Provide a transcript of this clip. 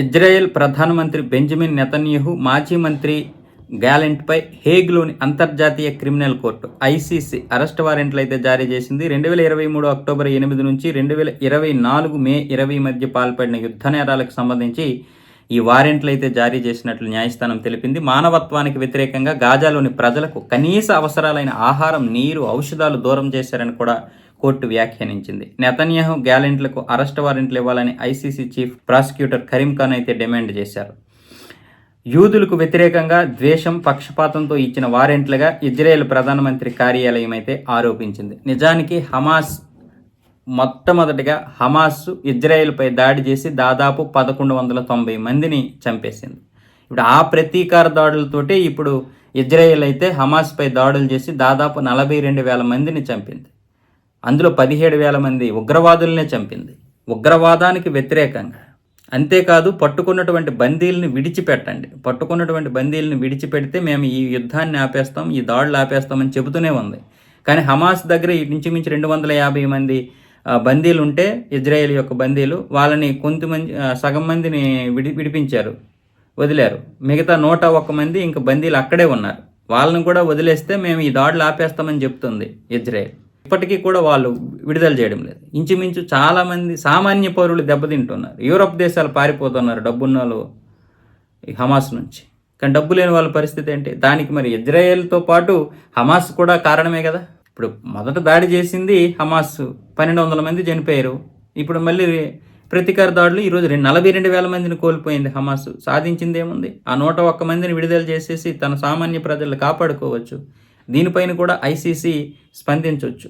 Israel ప్రధానమంత్రి Benjamin నెతన్యహు మాజీ మంత్రి గ్యాలెంట్పై హేగ్లోని అంతర్జాతీయ క్రిమినల్ కోర్టు ఐసీసీ అరెస్ట్ వారెంట్లు అయితే జారీ చేసింది. రెండు వేల ఇరవై మూడు అక్టోబర్ ఎనిమిది నుంచి రెండు వేల ఇరవై నాలుగు మే ఇరవై మధ్య పాల్పడిన యుద్ధ నేరాలకు సంబంధించి ఈ వారెంట్లు అయితే జారీ చేసినట్లు న్యాయస్థానం తెలిపింది. మానవత్వానికి వ్యతిరేకంగా గాజాలోని ప్రజలకు కనీస అవసరాలైన ఆహారం నీరు ఔషధాలు దూరం చేశారని కూడా కోర్టు వ్యాఖ్యానించింది. నెతన్యాహు గ్యాలెంట్లకు అరెస్ట్ వారెంట్లు ఇవ్వాలని ICC chief prosecutor Karim Khan అయితే డిమాండ్ చేశారు. యూదులకు వ్యతిరేకంగా ద్వేషం పక్షపాతంతో ఇచ్చిన వారెంట్లుగా ఇజ్రాయెల్ ప్రధానమంత్రి కార్యాలయం అయితే ఆరోపించింది. నిజానికి హమాస్ మొట్టమొదటిగా హమాస్ ఇజ్రాయెల్పై దాడి చేసి దాదాపు పదకొండు వందల తొంభై మందిని చంపేసింది. ఇప్పుడు ఆ ప్రతీకార దాడులతోటే ఇప్పుడు ఇజ్రాయెల్ అయితే హమాస్పై దాడులు చేసి దాదాపు నలభై రెండు వేల మందిని చంపింది. అందులో పదిహేడు వేల మంది ఉగ్రవాదులనే చంపింది. ఉగ్రవాదానికి వ్యతిరేకంగా. అంతేకాదు పట్టుకున్నటువంటి బందీలను విడిచిపెట్టండి. పట్టుకున్నటువంటి బందీలను విడిచిపెడితే మేము ఈ యుద్ధాన్ని ఆపేస్తాం ఈ దాడులు ఆపేస్తామని చెబుతూనే ఉంది. కానీ హమాస్ దగ్గర ఈ ఇంచుమించు రెండు వందల యాభై మంది బందీలు ఉంటే ఇజ్రాయెల్ యొక్క బందీలు వాళ్ళని కొంతమంది సగం మందిని విడి విడిపించారు వదిలారు. మిగతా నూట ఒక్క మంది ఇంకా బందీలు అక్కడే ఉన్నారు. వాళ్ళని కూడా వదిలేస్తే మేము ఈ దాడులు ఆపేస్తామని చెప్తుంది ఇజ్రాయెల్. ఇప్పటికీ కూడా వాళ్ళు విడుదల చేయడం లేదు. ఇంచుమించు చాలామంది సామాన్య పౌరులు దెబ్బతింటున్నారు. యూరప్ దేశాలు పారిపోతున్నారు డబ్బున్న వాళ్ళు ఈ హమాస్ నుంచి. కానీ డబ్బు లేని వాళ్ళ పరిస్థితి ఏంటి? దానికి మరి ఇజ్రాయేల్తో పాటు హమాస్ కూడా కారణమే కదా? ఇప్పుడు మొదట దాడి చేసింది హమాస్ పన్నెండు వందల మంది చనిపోయారు. ఇప్పుడు మళ్ళీ ప్రతీకార దాడులు ఈరోజు రెండు నలభై రెండు వేల మందిని కోల్పోయింది హమాస్. సాధించింది ఏముంది? ఆ నూట ఒక్క మందిని విడుదల చేసేసి తన సామాన్య ప్రజలు కాపాడుకోవచ్చు. దీనిపైన కూడా ఐసీసీ స్పందించవచ్చు